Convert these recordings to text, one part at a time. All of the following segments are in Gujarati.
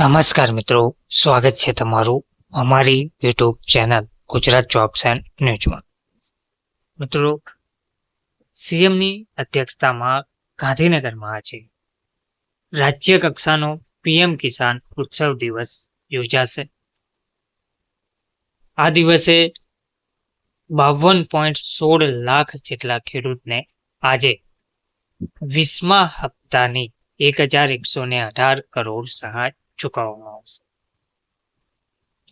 નમસ્કાર મિત્રો, સ્વાગત છે તમારું અમારી YouTube channel Gujarat jobs and ન્યૂઝમાં મિત્રો સીએમની અધ્યક્ષતામાં ગાંધીનગરમાં આજે રાજ્ય કક્ષાનો પીએમ કિસાન ઉત્સવ દિવસ યોજાશે. આ દિવસે બાવન પોઈન્ટ સોળ લાખ જેટલા ખેડૂતને આજે વીસમા હપ્તાની એક હજાર એકસો ને અઢાર કરોડ સહાય ચૂકવવામાં આવશે.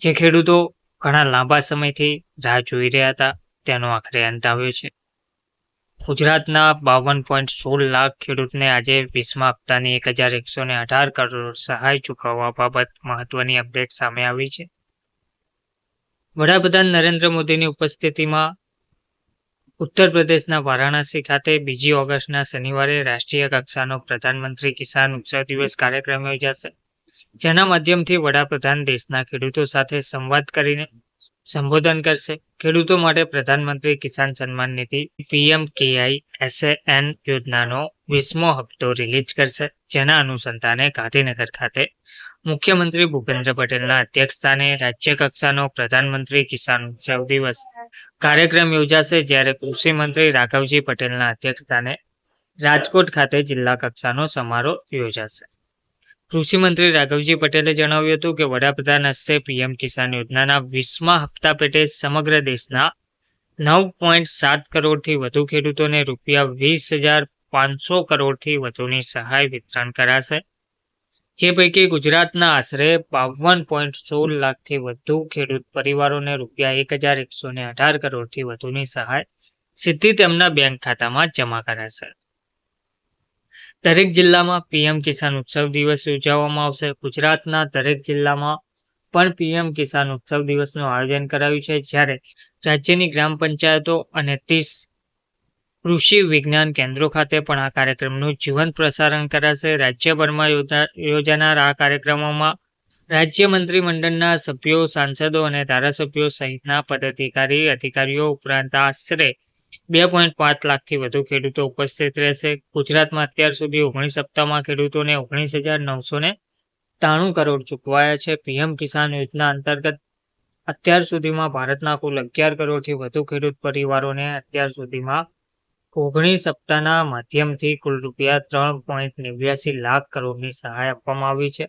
જે ખેડૂતો ઘણા લાંબા સમયથી રાહ જોઈ રહ્યા હતા, તેનો આખરે અંત આવ્યો છે. ગુજરાતના બાવન પોઈન્ટ સોળ લાખ ખેડૂતને આજે વીસમા હપ્તાની એક હજાર એકસો ને અઢાર કરોડ સહાય ચૂકવવા બાબત મહત્વની અપડેટ સામે આવી છે. વડાપ્રધાન નરેન્દ્ર મોદીની ઉપસ્થિતિમાં ઉત્તર પ્રદેશના વારાણસી ખાતે બીજી ઓગસ્ટના શનિવારે રાષ્ટ્રીય કક્ષાનો પ્રધાનમંત્રી કિસાન ઉત્સવ દિવસ કાર્યક્રમ યોજાશે. જેના માધ્યમથી વડાપ્રધાન દેશના ખેડૂતો સાથે સંવાદ કરીને સંબોધન કરશે. ખેડૂતો માટે પ્રધાનમંત્રી કિસાન સન્માન નિધિ પીએમ કેઆઈ એસએએન યોજનાનો વીસમો હપ્તો રિલીઝ કરશે, જેના અનુસંધાને ગાંધીનગર ખાતે મુખ્યમંત્રી ભૂપેન્દ્ર પટેલના અધ્યક્ષસ્થાને રાજ્ય કક્ષાનો પ્રધાનમંત્રી કિસાન ઉત્સવ દિવસ કાર્યક્રમ યોજાશે, જ્યારે કૃષિ મંત્રી રાઘવજી પટેલના અધ્યક્ષસ્થાને રાજકોટ ખાતે જિલ્લા કક્ષાનો સમારોહ યોજાશે. કૃષિ મંત્રી રાઘવજી પટેલે જણાવ્યું હતું કે વડાપ્રધાન હસ્તે પીએમ કિસાન યોજનાના વીસમા હપ્તા પેટે સમગ્ર દેશના નવ પોઈન્ટ સાત કરોડથી વધુ ખેડૂતોને રૂપિયા વીસ હજાર પાંચસો કરોડથી વધુની સહાય વિતરણ કરાશે, જે પૈકી ગુજરાતના આશરે બાવન પોઈન્ટ સોળ લાખથી વધુ ખેડૂત પરિવારોને રૂપિયા એક હજાર એકસો ને અઢાર કરોડથી વધુની સહાય સીધી તેમના બેંક ખાતામાં જમા કરાશે. દરેક જિલ્લામાં પીએમ કિસાન ઉત્સવ દિવસ ઉજવવામાં આવશે. ગુજરાતના દરેક જિલ્લામાં પણ પીએમ કિસાન ઉત્સવ દિવસનું આયોજન કરાયું છે, જ્યારે રાજ્યની ગ્રામ પંચાયતો અને ત્રીસ કૃષિ વિજ્ઞાન કેન્દ્રો ખાતે પણ આ કાર્યક્રમનું જીવંત પ્રસારણ કરાશે. રાજ્યભરમાં યોજાનાર આ કાર્યક્રમોમાં રાજ્ય મંત્રીમંડળના સભ્યો, સાંસદો અને ધારાસભ્યો સહિતના પદાધિકારી, અધિકારીઓ ઉપરાંત આશરે બે પોઈન્ટ પાંચ લાખથી વધુ ખેડૂતો ઉપસ્થિત રહેશે. ગુજરાતમાં અત્યાર સુધી ઓગણીસ સપ્તાહમાં ખેડૂતોને ઓગણીસ હજાર નવસો ને ત્રાણું કરોડ ચૂકવાયા છે. પીએમ કિસાન યોજના અંતર્ગત અત્યાર સુધીમાં ભારતના કુલ અગિયાર કરોડથી વધુ ખેડૂત પરિવારોને અત્યાર સુધીમાં ઓગણીસ સપ્તાહના માધ્યમથી કુલ રૂપિયા ત્રણ પોઈન્ટ નેવ્યાસી લાખ કરોડની સહાય આપવામાં આવી છે.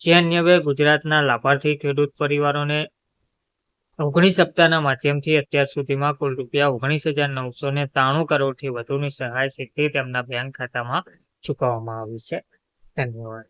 જે અન્યવે ગુજરાતના લાભાર્થી ખેડૂત પરિવારોને ઓગણીસ સપ્તાહના માધ્યમથી અત્યાર સુધીમાં કુલ રૂપિયા ઓગણીસ હજાર નવસો ને ત્રાણું કરોડથી વધુની સહાય સીધી તેમના બેંક ખાતામાં ચૂકવવામાં આવી છે. ધન્યવાદ.